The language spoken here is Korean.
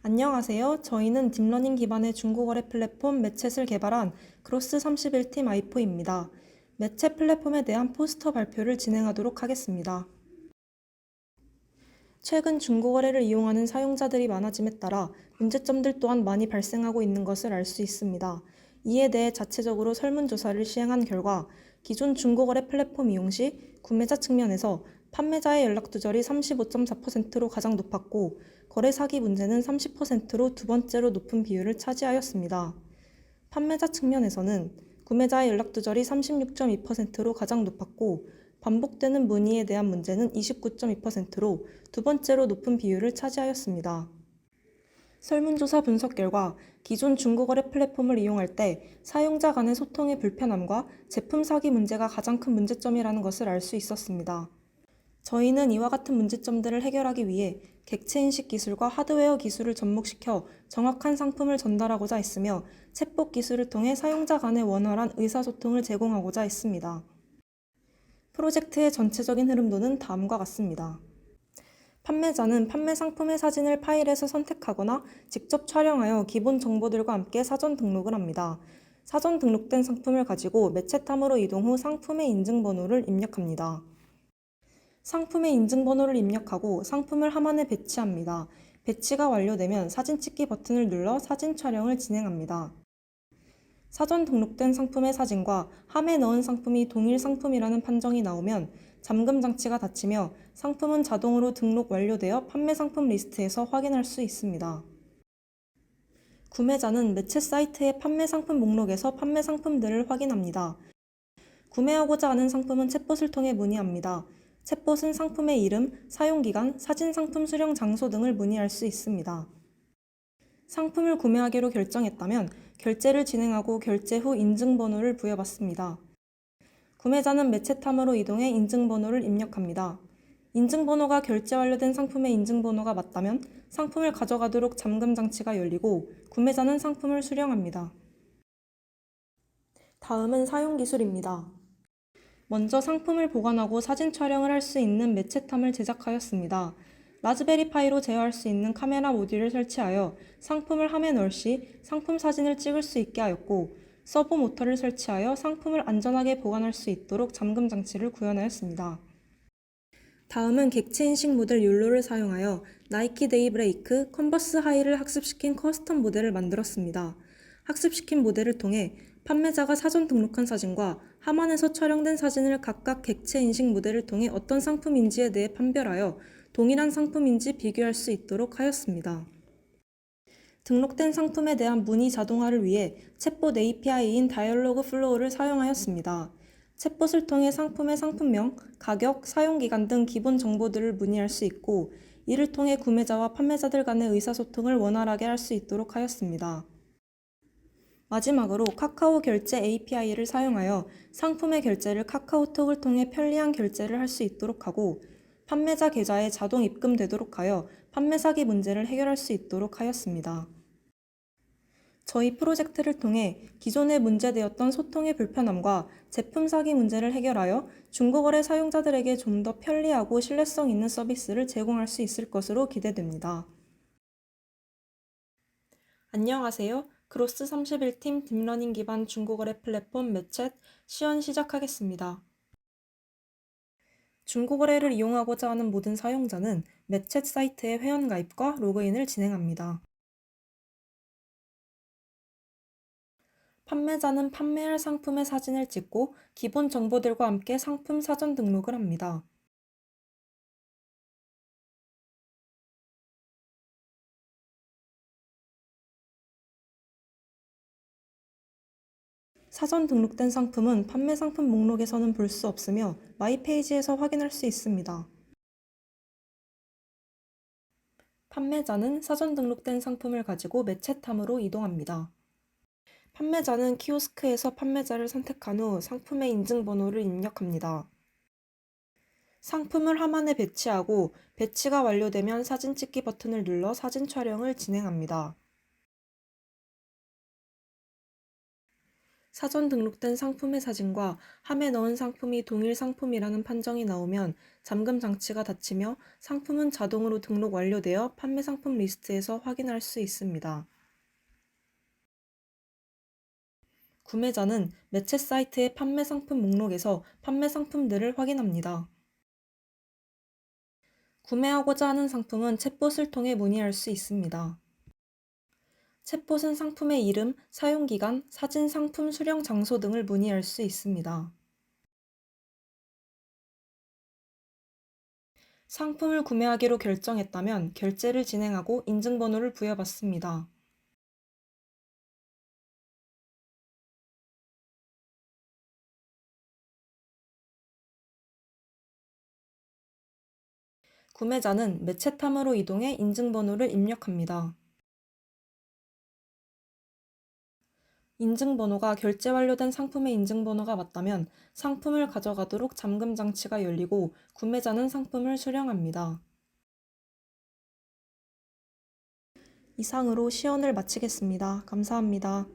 안녕하세요. 저희는 딥러닝 기반의 중국어래 플랫폼 매챗을 개발한 그로스 31팀 아이포입니다. 매챗 플랫폼에 대한 포스터 발표를 진행하도록 하겠습니다. 최근 중국어래를 이용하는 사용자들이 많아짐에 따라 문제점들 또한 많이 발생하고 있는 것을 알 수 있습니다. 이에 대해 자체적으로 설문조사를 시행한 결과 기존 중국어래 플랫폼 이용 시 구매자 측면에서 판매자의 연락 두절이 35.4%로 가장 높았고 거래 사기 문제는 30%로 두 번째로 높은 비율을 차지하였습니다. 판매자 측면에서는 구매자의 연락 두절이 36.2%로 가장 높았고 반복되는 문의에 대한 문제는 29.2%로 두 번째로 높은 비율을 차지하였습니다. 설문조사 분석 결과 기존 중국어래 플랫폼을 이용할 때 사용자 간의 소통의 불편함과 제품 사기 문제가 가장 큰 문제점이라는 것을 알 수 있었습니다. 저희는 이와 같은 문제점들을 해결하기 위해 객체 인식 기술과 하드웨어 기술을 접목시켜 정확한 상품을 전달하고자 했으며 챗봇 기술을 통해 사용자 간의 원활한 의사소통을 제공하고자 했습니다. 프로젝트의 전체적인 흐름도는 다음과 같습니다. 판매자는 판매 상품의 사진을 파일에서 선택하거나 직접 촬영하여 기본 정보들과 함께 사전 등록을 합니다. 사전 등록된 상품을 가지고 매체탐으로 이동 후 상품의 인증번호를 입력합니다. 상품의 인증번호를 입력하고 상품을 함안에 배치합니다. 배치가 완료되면 사진 찍기 버튼을 눌러 사진 촬영을 진행합니다. 사전 등록된 상품의 사진과 함에 넣은 상품이 동일 상품이라는 판정이 나오면 잠금 장치가 닫히며 상품은 자동으로 등록 완료되어 판매 상품 리스트에서 확인할 수 있습니다. 구매자는 매체 사이트의 판매 상품 목록에서 판매 상품들을 확인합니다. 구매하고자 하는 상품은 챗봇을 통해 문의합니다. 챗봇은 상품의 이름, 사용기간, 사진 상품 수령 장소 등을 문의할 수 있습니다. 상품을 구매하기로 결정했다면 결제를 진행하고 결제 후 인증번호를 부여받습니다. 구매자는 매체탐으로 이동해 인증번호를 입력합니다. 인증번호가 결제 완료된 상품의 인증번호가 맞다면 상품을 가져가도록 잠금 장치가 열리고 구매자는 상품을 수령합니다. 다음은 사용 기술입니다. 먼저 상품을 보관하고 사진 촬영을 할 수 있는 매체탐을 제작하였습니다. 라즈베리 파이로 제어할 수 있는 카메라 모듈을 설치하여 상품을 함에 넣을 시 상품 사진을 찍을 수 있게 하였고 서버 모터를 설치하여 상품을 안전하게 보관할 수 있도록 잠금 장치를 구현하였습니다. 다음은 객체 인식 모델 율로를 사용하여 나이키 데이 브레이크, 컨버스 하이를 학습시킨 커스텀 모델을 만들었습니다. 학습시킨 모델을 통해 판매자가 사전 등록한 사진과 함안에서 촬영된 사진을 각각 객체 인식 모델을 통해 어떤 상품인지에 대해 판별하여 동일한 상품인지 비교할 수 있도록 하였습니다. 등록된 상품에 대한 문의 자동화를 위해 챗봇 API인 다이얼로그 플로우를 사용하였습니다. 챗봇을 통해 상품의 상품명, 가격, 사용기간 등 기본 정보들을 문의할 수 있고 이를 통해 구매자와 판매자들 간의 의사소통을 원활하게 할 수 있도록 하였습니다. 마지막으로 카카오 결제 API를 사용하여 상품의 결제를 카카오톡을 통해 편리한 결제를 할 수 있도록 하고 판매자 계좌에 자동 입금되도록 하여 판매 사기 문제를 해결할 수 있도록 하였습니다. 저희 프로젝트를 통해 기존에 문제되었던 소통의 불편함과 제품 사기 문제를 해결하여 중고거래 사용자들에게 좀 더 편리하고 신뢰성 있는 서비스를 제공할 수 있을 것으로 기대됩니다. 안녕하세요. 그로스 31팀 딥러닝 기반 중고거래 플랫폼 매챗 시연 시작하겠습니다. 중고거래를 이용하고자 하는 모든 사용자는 매챗 사이트의 회원가입과 로그인을 진행합니다. 판매자는 판매할 상품의 사진을 찍고 기본 정보들과 함께 상품 사전 등록을 합니다. 사전 등록된 상품은 판매 상품 목록에서는 볼 수 없으며 마이 페이지에서 확인할 수 있습니다. 판매자는 사전 등록된 상품을 가지고 매체탐으로 이동합니다. 판매자는 키오스크에서 판매자를 선택한 후 상품의 인증번호를 입력합니다. 상품을 함안에 배치하고 배치가 완료되면 사진 찍기 버튼을 눌러 사진 촬영을 진행합니다. 사전 등록된 상품의 사진과 함에 넣은 상품이 동일 상품이라는 판정이 나오면 잠금 장치가 닫히며 상품은 자동으로 등록 완료되어 판매 상품 리스트에서 확인할 수 있습니다. 구매자는 매체 사이트의 판매 상품 목록에서 판매 상품들을 확인합니다. 구매하고자 하는 상품은 챗봇을 통해 문의할 수 있습니다. 챗봇은 상품의 이름, 사용기간, 사진, 상품 수령 장소 등을 문의할 수 있습니다. 상품을 구매하기로 결정했다면 결제를 진행하고 인증번호를 부여받습니다. 구매자는 매체탐으로 이동해 인증번호를 입력합니다. 인증번호가 결제 완료된 상품의 인증번호가 맞다면 상품을 가져가도록 잠금 장치가 열리고 구매자는 상품을 수령합니다. 이상으로 시연을 마치겠습니다. 감사합니다.